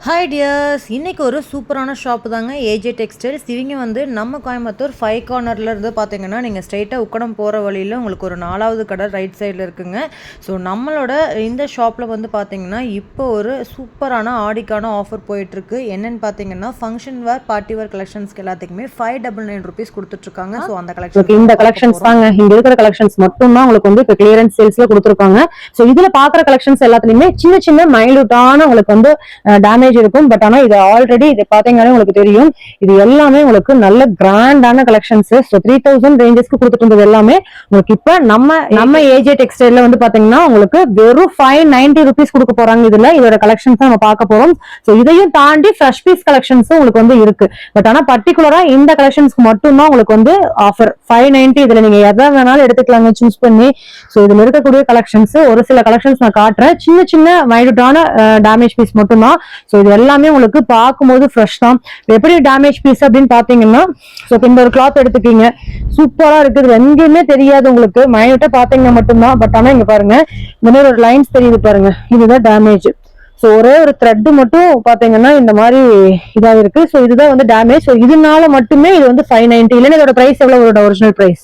Hi tears இன்னைக்கு ஒரு சூப்பரான ஷாப் தாங்க. ஏஜே டெக்ஸ்டைல்ஸ் இவங்க வந்து நம்ம கோயம்புத்தூர் ஃபைவ் கார்னரில் இருந்து பார்த்தீங்கன்னா நீங்கள் ஸ்ட்ரைட்டாக உக்கடம் போகிற வழியில் உங்களுக்கு ஒரு நாலாவது கடை ரைட் சைடில் இருக்குங்க. ஸோ நம்மளோட இந்த ஷாப்பில் வந்து பார்த்தீங்கன்னா இப்போ ஒரு சூப்பரான ஆடிக்கான ஆஃபர் போயிட்டுருக்கு. என்னன்னு பார்த்தீங்கன்னா ஃபங்க்ஷன் வேர் பார்ட்டி வேர் கலெக்ஷன்ஸ்க்கு எல்லாத்துக்குமே ஃபைவ் டபுள் நைன் ருபீஸ் கொடுத்துட்ருக்காங்க. ஸோ அந்த கலெக்ஷன் இந்த கலெக்ஷன்ஸ் தாங்க. இங்க இருக்கிற கலெக்ஷன்ஸ் மட்டும் தான் உங்களுக்கு வந்து இப்போ கிளியரன்ஸ் சேல்ஸ்ல கொடுத்துருக்காங்க. சோ இதுல பாக்குற கலெக்ஷன்ஸ் எல்லாத்துலயுமே சின்ன சின்ன மைல்யூட்டான உங்களுக்கு வந்து டேமேஜ் இருக்கும். பட் ஆனா இது ஆல்ரெடி இது பாத்தீங்கன்னா உங்களுக்கு தெரியும். இது எல்லாமே உங்களுக்கு நல்ல கிராண்டான கலெக்ஷன்ஸ் ஸோ த்ரீ தௌசண்ட் ரேஞ்சஸ்க்கு கொடுத்துட்டு இருந்தது எல்லாமே உங்களுக்கு இப்ப நம்ம நம்ம ஏஜே டெக்ஸ்டைல வந்து பாத்தீங்கன்னா உங்களுக்கு வெறும் ஃபைவ் நைன்டி ருபீஸ் கொடுக்க போறாங்க இதுல. இதோட கலெக்ஷன்ஸ் நம்ம பார்க்க போறோம். சோ இதையும் தாண்டி ஃப்ரெஷ் பீஸ் கலெக்ஷன்ஸும் உங்களுக்கு வந்து இருக்கு. பட் ஆனா பர்டிகுலரா இந்த கலெக்ஷன்ஸ்க்கு மட்டும்தான் உங்களுக்கு வந்து ஆஃபர் ஃபைவ் நைன்டி இதுல நீங்க எதை வேணாலும் எடுத்துக்கலாங்க சூஸ் பண்ணி. சோ இதுல இருக்கக்கூடிய கலெக்ஷன்ஸ் ஒரு சில கலெக்ஷன்ஸ் நான் காட்டுறேன். சின்ன சின்ன மைல்டான டேமேஜ் பீஸ் மட்டும்தான். சோ இது எல்லாமே உங்களுக்கு பார்க்கும்போது ஃப்ரெஷ் தான். எப்படி டேமேஜ் பீஸ் அப்படின்னு பாத்தீங்கன்னா சோ இந்த ஒரு கிளாத் எடுத்துக்கீங்க. சூப்பரா இருக்கு இது எங்கேயுமே தெரியாது உங்களுக்கு. மைல்டா பாத்தீங்கன்னா மட்டும்தான். பட் ஆனா இங்க பாருங்க இந்த மாதிரி ஒரு லைன்ஸ் தெரியுது பாருங்க. இதுதான் டேமேஜ் ஸோ ஒரே ஒரு த்ரெட் மட்டும் பாத்தீங்கன்னா இந்த மாதிரி இதா இருக்கு. ஸோ இதுதான் வந்து டேமேஜ் ஸோ இதனால மட்டுமே இது வந்து ஃபைவ் நைன்டி இல்லைன்னா இதோட பிரைஸ் எவ்வளவு? இதோட original price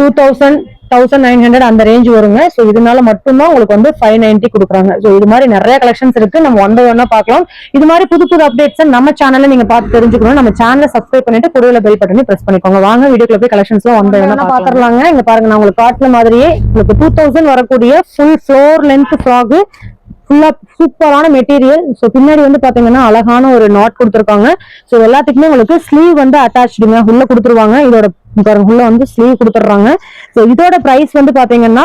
two thousand thousand nine hundred அந்த ரேஞ்ச் வருங்க. ஸோ இதனால மட்டும்தான் உங்களுக்கு வந்து ஃபைவ் நைன்டி கொடுக்குறாங்க. ஸோ இது மாதிரி நிறைய கலெக்ஷன்ஸ் இருக்கு. நம்ம ஒன் பை ஒன்னா பார்க்கலாம். இது மாதிரி புது புது அப்டேட்ஸ் நம்ம சேனல்ல நீங்க பார்த்து தெரிஞ்சுக்கணும். நம்ம சேனலை சப்ஸ்கிரைப் பண்ணிட்டு கூடுதல பெல் பட்டனி பிரஸ் பண்ணிக்கோங்க. வாங்க வீடியோக்குள்ள போய் கலெக்ஷன்ஸ் ஒன் பை ஒன்னா பாத்துறலாங்க இங்க பாருங்க நான் உங்களுக்கு காட்டுன மாதிரியே உங்களுக்கு டூ தௌசண்ட் வரக்கூடிய ஃபுல் ஃப்ளோர் லென்த் ஃப்ராக் ஃபுல்லா சூப்பரான மெட்டீரியல் ஸோ பின்னாடி வந்து பாத்தீங்கன்னா அழகான ஒரு நாட் கொடுத்துருக்காங்க. ஸோ எல்லாத்துக்குமே உங்களுக்கு ஸ்லீவ் வந்து அட்டாச்சுடுங்க உள்ள கொடுத்துருவாங்க. இதோட உள்ள வந்து ஸ்லீவ் கொடுத்துட்றாங்க. ஸோ இதோட பிரைஸ் வந்து பாத்தீங்கன்னா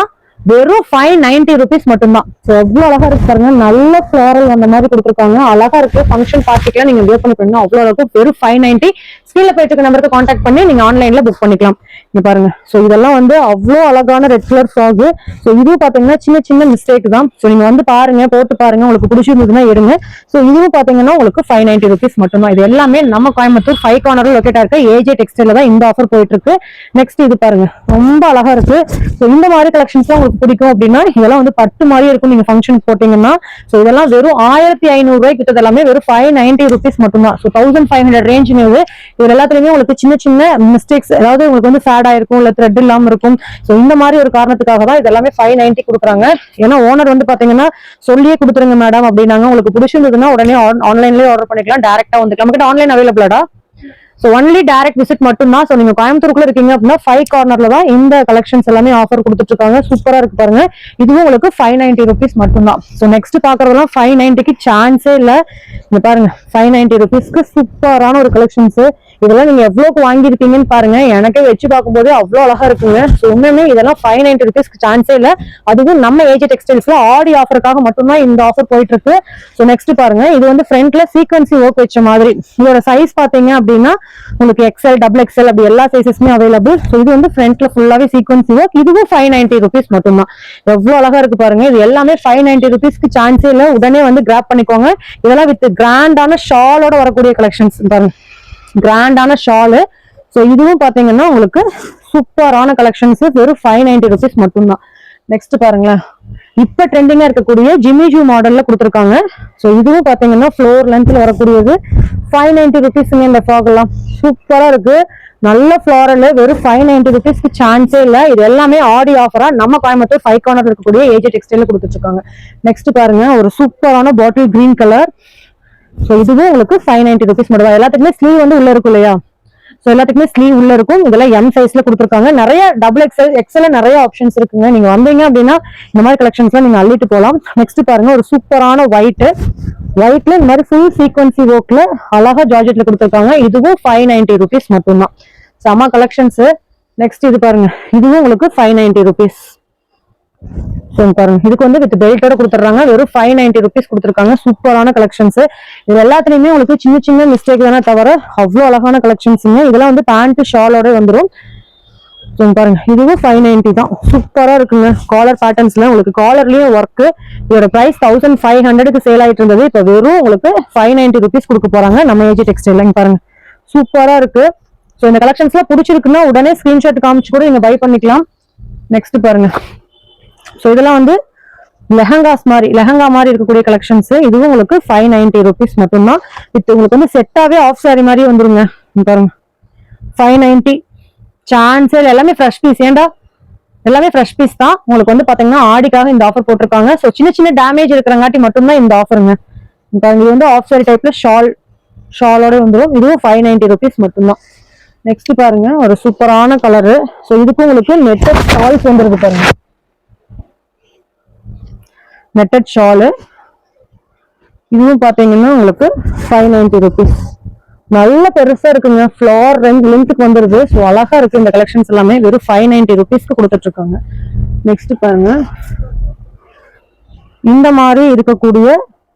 வெறும் ஃபைவ் நைன்டி ருபீஸ் மட்டும்தான். ஸோ அவ்வளோ அழகா இருக்கு பாருங்க. நல்ல ஃபிளாரல் அந்த மாதிரி கொடுத்துருக்காங்க. அழகா இருக்கு. ஃபங்க்ஷன் பார்ட்டிக்கெல்லாம் நீங்க வியர் பண்ணி பண்ணணும் அவ்வளோ அழகு வெறும் ஃபைவ் நைன்டி ஸ்கீல போயிட்டு நம்பருக்கு கான்டாக்ட் பண்ணி நீங்க ஆன்லைன்ல புக் பண்ணிக்கலாம். இங்க பாருங்க. ஸோ இதெல்லாம் வந்து அவ்வளோ அழகான ரெட் கலர் ஃப்ராக் ஸோ இதுவும் பாத்தீங்கன்னா சின்ன சின்ன மிஸ்டேக் தான். ஸோ நீங்க வந்து பாருங்க போட்டு பாருங்க. உங்களுக்கு பிடிச்சிருந்ததுன்னா எடுங்க. ஸோ இதுவும் பாத்தீங்கன்னா உங்களுக்கு ஃபைவ் நைன்டி ருபீஸ் மட்டும்தான் இது எல்லாமே நம்ம கோயம்புத்தூர் ஃபைவ் கார்னர் லொக்கேட் இருக்க ஏஜே டெக்ஸ்டைல தான் இந்த ஆஃபர் போயிட்டு இருக்கு நெக்ஸ்ட் இது பாருங்க. ரொம்ப அழகா இருக்கு. ஸோ இந்த மாதிரி கலெக்ஷன்ஸ் உங்களுக்கு பிடிக்கும் அப்படின்னா இதெல்லாம் வந்து பட்டு மாதிரி இருக்கும். நீங்க ஃபங்க்ஷன் போட்டீங்கன்னா ஸோ இதெல்லாம் வெறும் ஆயிரத்தி ஐநூறு ரூபாய் கிட்ட எல்லாமே வெறும் ஃபைவ் நைன்டி ருபீஸ் மட்டும்தான் ஸோ தௌசண்ட் ஃபைவ் ஹண்ட்ரட் ரேஞ்சுங்கிறது இது. இது எல்லாத்துலயுமே உங்களுக்கு சின்ன சின்ன மிஸ்டேக்ஸ் அதாவது உங்களுக்கு வந்து ஃபேட் இருக்கும் இல்ல த்ரெட் இல்லாம இருக்கும். ஸோ இந்த மாதிரி ஒரு காரணத்துக்காக தான் இது எல்லாமே ஃபைவ் நைன்டி கொடுக்குறாங்க. ஏன்னா ஓனர் வந்து பாத்தீங்கன்னா சொல்லியே கொடுத்துருங்க மேடம் அப்படின்னாங்க. உங்களுக்கு பிடிச்சிருந்ததுன்னா உடனே ஆன்லைன்லயே ஆர்டர் பண்ணிக்கலாம். டேரக்டா வந்துக்கலாம். நம்ம கிட்ட ஆன்லைன் அவைலபிளாடா ஸோ ஒன்லி டேரக்ட் விசிட் மட்டும் தான் ஸோ நீங்கள் கோயம்புத்தூருக்குள்ள இருக்கீங்க அப்படின்னா ஃபைவ் கார்னர்ல தான் இந்த கலெக்ஷன்ஸ் எல்லாமே ஆஃபர் கொடுத்துட்டு இருக்காங்க சூப்பராக இருக்கு பாருங்க. இதுவும் உங்களுக்கு ஃபைவ் நைன்டி ருபீஸ் மட்டும்தான். ஸோ நெக்ஸ்ட் பார்க்குறதுலாம் ஃபைவ் நைன்ட்டிக்கு சான்ஸே இல்லை. இந்த பாருங்க ஃபைவ் நைன்டி ருபீஸ்க்கு சூப்பரான ஒரு கலெக்ஷன்ஸ் இதெல்லாம் நீங்கள் எவ்வளோக்கு வாங்கியிருக்கீங்கன்னு பாருங்க. எனக்கே வச்சு பார்க்கும்போது அவ்வளோ அழகாக இருக்குங்க. ஸோ உண்மையுமே இதெல்லாம் ஃபைவ் நைன்டி ருபீஸ்க்கு சான்ஸே இல்லை. அதுவும் நம்ம ஏஜ் டெக்ஸ்டைல்ஸ்ல ஆடி ஆஃபருக்காக மட்டும்தான் இந்த ஆஃபர் போயிட்டு இருக்கு ஸோ நெக்ஸ்ட் பாருங்க. இது வந்து ஃப்ரண்ட்ல சீக்வன்சி ஒர்க் வச்ச மாதிரி. இதோட சைஸ் பார்த்தீங்க அப்படின்னா உங்களுக்கு எக்ஸ்எல் டபுள் எக்ஸ்எல் அப்படி எல்லா சைசஸ்மே அவைலபிள் ஸோ இது வந்து ஃப்ரண்ட்ல ஃபுல்லாவே சீக்வன்ஸ் ஒர்க் இதுவும் ஃபைவ் நைன்டி ருபீஸ் மட்டும்தான். எவ்வளோ அழகா இருக்கு பாருங்க. இது எல்லாமே ஃபைவ் நைன்டி ருபீஸ்க்கு சான்ஸே இல்லை. உடனே வந்து கிராப் பண்ணிக்கோங்க. இதெல்லாம் வித் கிராண்டான ஷாலோட வரக்கூடிய கலெக்ஷன்ஸ் பாருங்க. கிராண்டான ஷாலு ஸோ இதுவும் பார்த்தீங்கன்னா உங்களுக்கு சூப்பரான கலெக்ஷன்ஸ் வெறும் ஃபைவ் நைன்டி ருபீஸ் மட்டும்தான். நெக்ஸ்ட் பாருங்களேன். இப்ப ட்ரெண்டிங்கா இருக்கக்கூடிய ஜிம்மி ஜூ மாடல்ல கொடுத்துருக்காங்க. ஸோ இதுவும் பாத்தீங்கன்னா ஃப்ளோர் லென்த்ல வரக்கூடியது. ஃபைவ் நைன்டி ருபீஸ்ங்க இந்த ஃப்ராக் எல்லாம். சூப்பரா இருக்கு. நல்ல ஃப்ளாரல் வெறும் ஃபைவ் நைன்டி ருபீஸ்க்கு சான்ஸே இல்ல. இது எல்லாமே ஆடி ஆஃபரா நம்ம கோயம்புத்தூர் ஃபைவ் கார்னர் இருக்கக்கூடிய ஏஜி டெக்ஸ்டைல கொடுத்துட்டு இருக்காங்க நெக்ஸ்ட் பாருங்க. ஒரு சூப்பரான பாட்டில் கிரீன் கலர் ஸோ இதுவும் உங்களுக்கு ஃபைவ் நைன்டி ருபீஸ் மட்டும் தான் எல்லாத்துக்குமே ஸ்லீவ் வந்து உள்ள இருக்கும் இல்லையா? ஸோ எல்லாத்துக்குமே ஸ்லீவ் உள்ள இருக்கும். இதெல்லாம் எம் சைஸ்ல கொடுத்துருக்காங்க. நிறைய டபுள் எக்ஸ்எல் எக்ஸ்எல் நிறைய ஆப்ஷன்ஸ் இருக்குங்க. நீங்க வந்தீங்க அப்படின்னா இந்த மாதிரி கலெக்ஷன்ஸ்லாம் நீங்க அள்ளிட்டு போகலாம். நெக்ஸ்ட் பாருங்க ஒரு சூப்பரான ஒயிட் ஒயிட்ல இந்த மாதிரி ஃபுல் சீக்வன்சி ஒர்க்ல அழகா ஜார்ஜெட்ல கொடுத்துருக்காங்க. இதுவும் ஃபைவ் நைன்டி ருபீஸ் மட்டும்தான். செம கலெக்ஷன்ஸ் நெக்ஸ்ட் இது பாருங்க. இதுவும் உங்களுக்கு ஃபைவ் நைன்டி ருபீஸ் பாருங்க. இதுக்கு வந்து வித் பெல்ட்டோட கொடுத்துட்றாங்க. வெறும் ஃபைவ் நைன்டி ருபீஸ் கொடுத்துருக்காங்க. சூப்பரான கலெக்ஷன்ஸ் இது எல்லாத்துலயுமே உங்களுக்கு சின்ன சின்ன மிஸ்டேக் தானே தவிர அவ்வளோ அழகான கலெக்ஷன்ஸுங்க இதெல்லாம் வந்து பேண்ட் ஷாலோட வந்துடும் ஸோ பாருங்க. இதுவும் ஃபைவ் நைன்டி தான். சூப்பராக இருக்குங்க. காலர் பேட்டர்ன்ஸ்ல உங்களுக்கு காலர்லயும் ஒர்க்கு இதோட ப்ரைஸ் தௌசண்ட் ஃபைவ் ஹண்ட்ரடுக்கு சேல் ஆயிட்டு இருந்தது. இப்போ வெறும் உங்களுக்கு ஃபைவ் நைன்டி ருபீஸ் கொடுக்க போறாங்க. நம்ம ஏஜி டெக்ஸ்டைல் பாருங்க. சூப்பராக இருக்கு. ஸோ இந்த கலெக்ஷன்ஸ்லாம் பிடிச்சிருக்குன்னா உடனே ஸ்கிரீன்ஷாட் காமிச்சு கூட நீங்க பை பண்ணிக்கலாம். நெக்ஸ்ட் பாருங்க. ஸோ இதெல்லாம் வந்து லெஹங்காஸ் மாதிரி லெஹங்கா மாதிரி இருக்கக்கூடிய கலெக்ஷன்ஸ் இதுவும் உங்களுக்கு ஃபைவ் நைன்டி ருபீஸ் மட்டும்தான். வித் உங்களுக்கு வந்து செட்டாகவே ஆஃப் சாரி மாதிரி வந்துருங்க. பாருங்க. ஃபைவ் நைன்டி சான்சல் எல்லாமே ஃப்ரெஷ் பீஸ் ஏண்டா எல்லாமே ஃப்ரெஷ் பீஸ் தான். உங்களுக்கு வந்து பார்த்தீங்கன்னா ஆடிக்காக இந்த ஆஃபர் போட்டிருக்காங்க. ஸோ சின்ன சின்ன டேமேஜ் இருக்கிறங்காட்டி மட்டும்தான் இந்த ஆஃபருங்க பாருங்க இது வந்து ஆஃப் சாரி டைப்ல ஷால் ஷாலோட வந்துடும் இதுவும் ஃபைவ் நைன்டி ருபீஸ் மட்டும்தான். நெக்ஸ்ட் பாருங்க ஒரு சூப்பரான கலரு ஸோ இதுக்கும் உங்களுக்கு நெட்டர் ஷால்ஸ் வந்துருக்கு பாருங்க. நெட்டட் ஷாலு இதுவும் பாத்தீங்கன்னா உங்களுக்கு ஃபைவ் நைன்டி ருபீஸ் நல்ல பெருசா இருக்குங்க. ஃப்ளோர் ரெண்டு லென்த்துக்கு வந்துருது. ஸோ அழகா இருக்கு இந்த கலெக்ஷன்ஸ் எல்லாமே. வெறும் ஃபைவ் நைன்டி ருபீஸ்க்கு கொடுத்துட்டு இருக்காங்க நெக்ஸ்ட் பாருங்க. இந்த மாதிரி இருக்கக்கூடிய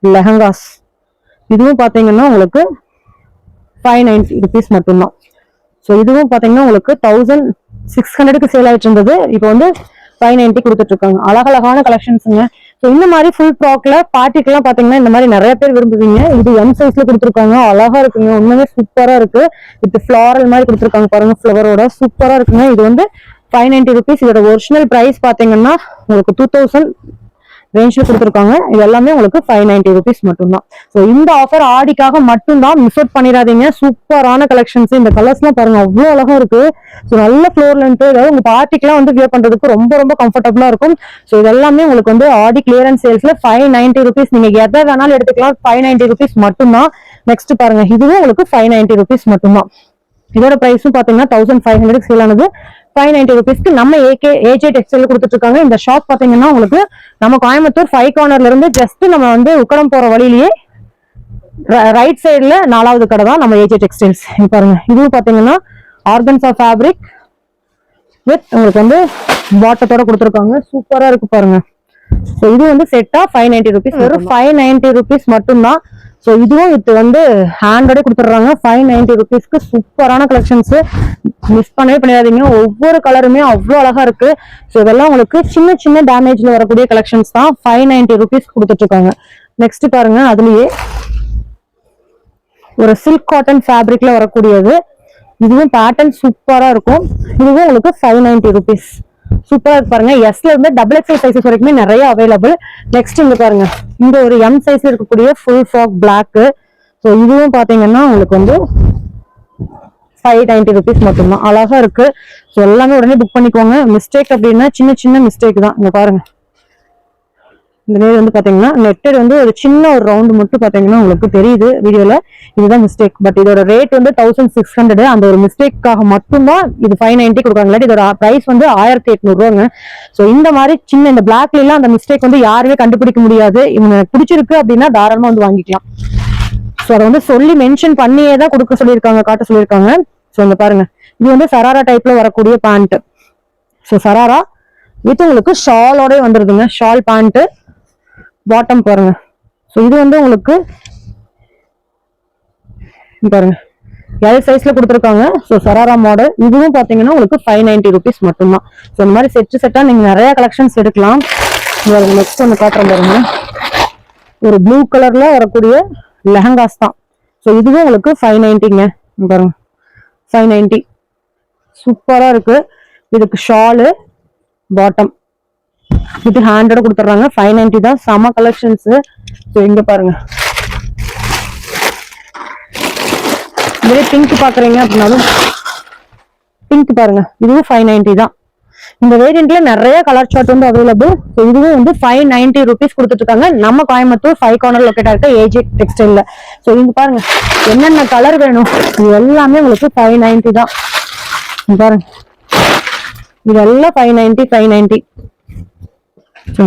லெஹங்காஸ். இதுவும் பாத்தீங்கன்னா உங்களுக்கு ஃபைவ் நைன்டி ருபீஸ் மட்டும்தான். ஸோ இதுவும் பாத்தீங்கன்னா உங்களுக்கு தௌசண்ட் சிக்ஸ் ஹண்ட்ரடுக்கு சேல் ஆயிட்டு இருந்தது. இப்போ வந்து ஃபைவ் நைன்ட்டி கொடுத்துட்டு இருக்காங்க அழகழகான கலெக்ஷன்ஸுங்க ஸோ இந்த மாதிரி ஃபுல் ஃப்ராக்ல பார்ட்டிக்கெல்லாம் பாத்தீங்கன்னா இந்த மாதிரி நிறைய பேர் விரும்புவீங்க. இது எம் சைஸ்ல கொடுத்துருக்காங்க. அழகா இருக்குங்க. உண்மையுமே சூப்பரா இருக்கு. வித் ஃபிளாரல் மாதிரி கொடுத்துருக்காங்க பாருங்க ஃபிளவரோட சூப்பரா இருக்குங்க. இது வந்து ஃபைவ் நைன்டி ருபீஸ் இதோட ஒரிஜினல் ப்ரைஸ் பாத்தீங்கன்னா உங்களுக்கு டூ தௌசண்ட் ரேஞ்சில் கொடுத்துருக்காங்க. இது எல்லாமே உங்களுக்கு ஃபைவ் நைன்டி ருபீஸ் மட்டும்தான். ஸோ இந்த ஆஃபர் ஆடிக்காக மட்டும்தான் மிஸ் அவுட் பண்ணிடாதீங்க. சூப்பரான கலெக்ஷன்ஸ் இந்த கலர்ஸ்லாம் பாருங்க அவ்வளோ அழகா இருக்கு. ஸோ நல்ல ஃப்ளோர் அதாவது உங்கள் பார்ட்டிக்கெலாம் வந்து வியர் பண்ணுறதுக்கு ரொம்ப ரொம்ப கம்ஃபர்டபுளாக இருக்கும். ஸோ இது எல்லாமே உங்களுக்கு வந்து ஆடி கிளியரன்ஸ் சேல்ஸில் ஃபைவ் நைன்டி ருபீஸ் நீங்கள் எதை வேணாலும் எடுத்துக்கலாம். ஃபைவ் நைன்டி ருபீஸ் மட்டும்தான். நெக்ஸ்ட் பாருங்க இதுவும் உங்களுக்கு ஃபைவ் நைன்டி ருபீஸ் மட்டும்தான். இதோட ப்ரைஸும் பார்த்தீங்கன்னா தௌசண்ட் ஃபைவ் ஹண்ட்ரட் சேல் ஆனது ஃபைவ் நைன்டி ருபீஸ்க்கு நம்ம ஏகே ஏஜே டெக்ஸ்டைல் கொடுத்துட்டு இருக்காங்க இந்த ஷாப் பாத்தீங்கன்னா உங்களுக்கு நம்ம கோயம்புத்தூர் ஃபைவ் கார்னர்ல இருந்து ஜஸ்ட் நம்ம வந்து உக்கடம் போற வழியிலேயே ரைட் சைடுல நாலாவது கடை தான் நம்ம ஏஜே டெக்ஸ்டைல்ஸ் பாருங்க. இதுவும் பாத்தீங்கன்னா ஆஃப் ஃபேப்ரிக் வித் உங்களுக்கு வந்து பாட்டத்தோட கொடுத்துருக்காங்க. சூப்பரா இருக்கு பாருங்க. ஸோ இது வந்து செட்டா ஃபைவ் நைன்டி ருபீஸ் வெறும் ஃபைவ் நைன்டி ருபீஸ் மட்டும்தான் ஸோ இதுவும் இது வந்து ஹேண்டோட கொடுத்துட்றாங்க. ஃபைவ் நைன்டி ருபீஸ்க்கு சூப்பரான கலெக்ஷன்ஸு மிஸ் பண்ணவே பண்ணிடாதீங்க. ஒவ்வொரு கலருமே அவ்வளோ அழகாக இருக்குது ஸோ இதெல்லாம் உங்களுக்கு சின்ன சின்ன டேமேஜில் வரக்கூடிய கலெக்ஷன்ஸ் தான் ஃபைவ் நைன்டி ருபீஸ் கொடுத்துட்ருக்காங்க. நெக்ஸ்ட் பாருங்கள் அதுலேயே ஒரு சில்க் காட்டன் ஃபேப்ரிக்கில் வரக்கூடியது. இதுவும் பேட்டர்ன் சூப்பராக இருக்கும். இதுவும் உங்களுக்கு ஃபைவ் நைன்டி ருபீஸ் சூப்பரா இருக்கு பாருங்க. எஸ்ல இருந்து டபுள் எக்ஸல் சைசஸ் வரைக்குமே நிறைய அவைலபிள் நெக்ஸ்ட் இங்க பாருங்க. இங்க ஒரு எம் சைஸ்ல இருக்கக்கூடிய ஃபுல் ஃபாக் பிளாக் ஸோ இதுவும் பாத்தீங்கன்னா உங்களுக்கு வந்து ஃபைவ் நைன்டி ருபீஸ் மட்டும்தான். அழகா இருக்கு. ஸோ எல்லாமே உடனே புக் பண்ணிக்கோங்க. மிஸ்டேக் அப்படின்னா சின்ன சின்ன மிஸ்டேக் தான். இங்க பாருங்க. இந்த மாரி வந்து பாத்தீங்கன்னா நெட்டட் வந்து ஒரு சின்ன ஒரு ரவுண்ட் மட்டும் பாத்தீங்கன்னா உங்களுக்கு தெரியுது வீடியோல. இதுதான் மிஸ்டேக் பட் இதோட ரேட் வந்து தௌசண்ட் சிக்ஸ் ஹண்ட்ரட் அந்த ஒரு மிஸ்டேக்காக மட்டும்தான் இது ஃபைவ் நைன்ட்டி கொடுக்குறாங்க இதோட பிரைஸ் வந்து ஆயிரத்தி எட்நூறுவாங்க. ஸோ இந்த மாதிரி சின்ன இந்த பிளாக்ல எல்லாம் அந்த மிஸ்டேக் வந்து யாருமே கண்டுபிடிக்க முடியாது. இவங்க பிடிச்சிருக்கு அப்படின்னா தாராளமா வந்து வாங்கிக்கலாம். ஸோ அதை வந்து சொல்லி மென்ஷன் பண்ணியே தான் கொடுக்க சொல்லியிருக்காங்க காட்ட சொல்லியிருக்காங்க. ஸோ இந்த பாருங்க. இது வந்து சராரா டைப்ல வரக்கூடிய பேண்ட் ஸோ சராரா வித் உங்களுக்கு ஷாலோட வந்துருதுங்க. ஷால் பேண்ட் பாட்டம் பாருங்க. ஸோ இது வந்து உங்களுக்கு பாருங்க. எல் சைஸ்ல கொடுத்துருக்காங்க. ஸோ சராரா மாடல் இதுவும் பார்த்தீங்கன்னா உங்களுக்கு ஃபைவ் நைன்டி ருபீஸ் மட்டும்தான். ஸோ இந்த மாதிரி செட்டு செட்டாக நீங்கள் நிறைய கலெக்ஷன்ஸ் எடுக்கலாம். நெக்ஸ்ட் ஒன்று காட்டுறேன் பாருங்க. ஒரு ப்ளூ கலர்ல வரக்கூடிய லெஹங்காஸ் தான். ஸோ இதுவும் உங்களுக்கு ஃபைவ் நைன்ட்டிங்க பாருங்க. ஃபைவ் நைன்ட்டி சூப்பராக இருக்கு. இதுக்கு ஷாலு பாட்டம் இது ஹேண்டோட கொடுத்துட்றாங்க ஃபைவ் நைன்டி தான். செம கலெக்ஷன்ஸ் ஸோ இங்க பாருங்க. இதே பிங்க் பாக்குறீங்க அப்படின்னாலும் பிங்க் பாருங்க. இதுவும் ஃபைவ் நைன்ட்டி தான். இந்த வேரியண்ட்ல நிறைய கலர் சார்ட் வந்து அவைலபிள் ஸோ இதுவும் வந்து ஃபைவ் நைன்டி ருபீஸ் கொடுத்துட்டு இருக்காங்க நம்ம கோயம்புத்தூர் ஃபைவ் கார்னர் லொக்கேட்டா இருக்க ஏஜி டெக்ஸ்டைல்ல ஸோ இங்க பாருங்க. என்னென்ன கலர் வேணும்? இது எல்லாமே உங்களுக்கு ஃபைவ் நைன்டி தான். பாருங்க. இதெல்லாம் ஃபைவ் நைன்டி ஃபைவ் நைன்டி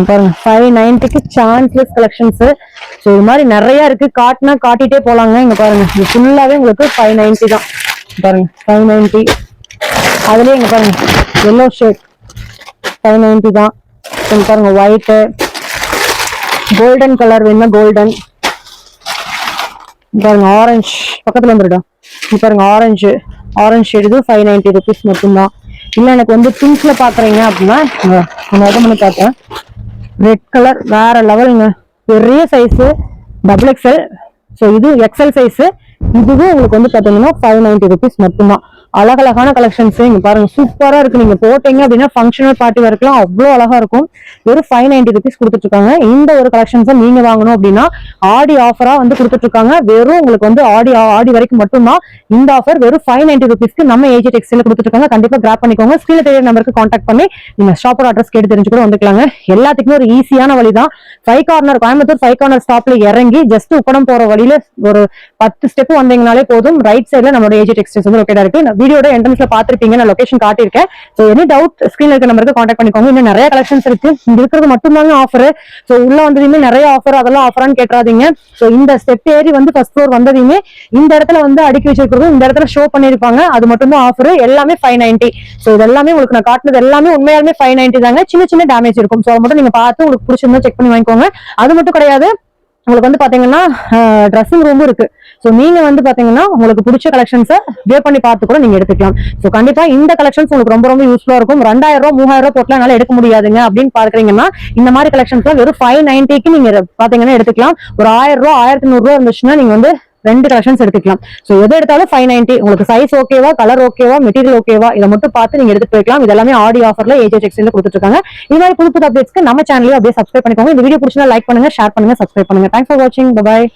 பாருங்க ஃபைவ் நைன்டிக்கு சான்ஸ்லெஸ் கலெக்ஷன்ஸ் ஸோ இது மாதிரி நிறைய இருக்கு. காட்டினா காட்டிட்டே போலாங்க. இங்க பாருங்க இது ஃபுல்லாவே உங்களுக்கு ஃபைவ் நைன்டி தான். பாருங்க ஃபைவ் நைன்டி அதுலயே இங்க பாருங்க எல்லோ ஷேட் ஃபைவ் நைன்டி தான். இங்க பாருங்க ஒயிட்டு கோல்டன் கலர் வேணும்னா கோல்டன் பாருங்க ஆரஞ்சு பக்கத்துல வந்துடும் இங்க பாருங்க ஆரஞ்சு ஆரஞ்சு ஷேட் இது ஃபைவ் நைன்டி ருபீஸ் மட்டும்தான். இல்ல எனக்கு வந்து பிங்க்ல பாக்குறீங்க அப்படின்னா நான் ஓபன் பண்ணி பார்த்தேன் ரெட் கலர் வேற லெவலுங்க பெரிய சைஸ் டபுள் எக்ஸ்எல் ஸோ இது எக்ஸ்எல் சைஸ் இதுவும் உங்களுக்கு வந்து பாத்தீங்கன்னா ஃபைவ் நைன்டி ருபீஸ் மட்டும்தான். அழகழகான கலெக்ஷன்ஸ் இங்க பாருங்க. சூப்பரா இருக்கு. நீங்க போட்டீங்க அப்படின்னா ஃபங்க்ஷனல் பார்ட்டி வரைக்கும் அவ்வளவு அழகா இருக்கும். வெறும் ஃபைவ் நைன்டி ருபீஸ் கொடுத்துட்டு இருக்காங்க இந்த ஒரு கலெக்ஷன்ஸ் நீங்க வாங்கணும் அப்படின்னா ஆடி ஆஃபரா வந்து கொடுத்துட்டு இருக்காங்க வெறும் உங்களுக்கு வந்து ஆடி ஆடி வரைக்கும் மட்டும்தான் இந்த ஆஃபர் வெறும் ஃபைவ் நைன்டி ருபீஸ்க்கு நம்ம ஏஜி டெக்ஸ்டைல கொடுத்துட்டு இருக்காங்க கண்டிப்பா கிராப் பண்ணிக்கோங்க. ஸ்கிரீல தெரிய நம்பருக்கு கான்டாக்ட் பண்ணி நீங்க ஷாப்பர் அட்ரஸ் கேட்டு தெரிஞ்சு கூட வந்துக்கலாங்க. எல்லாத்துக்குமே ஒரு ஈஸியான வழி தான் five corner Coimbatore five corner ஸ்டாப்ல இறங்கி ஜஸ்ட் உப்படம் போற வழியில ஒரு பத்து ஸ்டெப் வந்தீங்கனாலே போதும். ரைட் சைட்ல நம்மளோட ஏஜி டெக்ஸ்டைல்ஸ் வந்து லொக்கேட் இருக்கு. வீடியோட என்ட்ரன்ஸ்ல பாத்திருப்பீங்க நான் லொகேஷன் காட்டியிருக்கேன். ஸோ எனி டவுட் ஸ்கிரீன்ல இருக்க நம்பருக்கு காண்டாக்ட் பண்ணிக்கோங்க. இன்னும் நிறைய கலெக்ஷன்ஸ் இருக்கு. இங்க இருக்கிறது மட்டும்தாங்க ஆஃபர் ஸோ உள்ள வந்ததுமே நிறைய ஆஃபர் அதெல்லாம் ஆஃபரான்னு கேட்காதீங்க. ஸோ இந்த ஸ்டெப் ஏறி வந்து ஃபர்ஸ்ட் ஃப்ளோர் வந்ததையுமே இந்த இடத்துல வந்து அடுக்கி வச்சிருக்கிறதும் இந்த இடத்துல ஷோ பண்ணிருப்பாங்க அது மட்டும்தான் ஆஃபர் எல்லாமே ஃபைவ் நைன்டி ஸோ இது எல்லாமே உங்களுக்கு நான் காட்டினது எல்லாமே உண்மையாலுமே ஃபைவ் நைன்டி தாங்க. சின்ன சின்ன டேமேஜ் இருக்கும். ஸோ அதை மட்டும் நீங்க பார்த்து உங்களுக்கு பிடிச்சிருந்தா செக் பண்ணி வாங்கிக்கோங்க. அது மட்டும் கிடையாது. உங்களுக்கு வந்து பாத்தீங்கன்னா ட்ரெஸ்ஸிங் ரூமும் இருக்கு. ஸோ நீங்க வந்து பாத்தீங்கன்னா உங்களுக்கு பிடிச்ச கலெக்ஷன்ஸை வே பண்ணி பார்த்து கூட நீங்க எடுத்துக்கலாம். ஸோ கண்டிப்பா இந்த கலெக்ஷன்ஸ் உங்களுக்கு ரொம்ப ரொம்ப யூஸ்ஃபுல்லா இருக்கும். ரெண்டாயிரம் ரூபாய் மூவாயிரம் ரூபாய் போட்டுலாம் என்னால எடுக்க முடியாதுங்க அப்படின்னு பாக்குறீங்கன்னா இந்த மாதிரி கலெக்ஷன்ஸ் வெறும் ஃபைவ் நைன்டிக்கு நீங்க பாத்தீங்கன்னா எடுத்துக்கலாம். ஒரு ஆயிரம் ரூபாய் ஆயிரத்தி நூறுரூவா இருந்துச்சுன்னா நீங்க வந்து ரெண்டு கலெக்ஷன்ஸ் எடுத்துக்கலாம். ஸோ எது எடுத்தாலும் ஃபைவ் நைன்ட்டி உங்களுக்கு சைஸ் ஓகேவா கலர் ஓகேவா மெட்டீரியல் ஓகேவா இதை மட்டும் பார்த்து நீங்க எடுத்து போய்க்கலாம். இது எல்லாமே ஆடி ஆஃபர்ல ஏஜே டெக்ஸ்டைல கொடுத்துட்டு இருக்காங்க இந்த மாதிரி புது புது அப்டேட்ஸ்க்கு நம்ம சேனலையும் அப்படியே சப்ஸ்கிரைப் பண்ணிக்கோங்க. இந்த வீடியோ பிடிச்சா லைக் பண்ணுங்க ஷேர் பண்ணுங்க சப்ஸ்கிரைப் பண்ணுங்க. தேங்க்ஸ் ஃபார் வாட்சிங் பாய்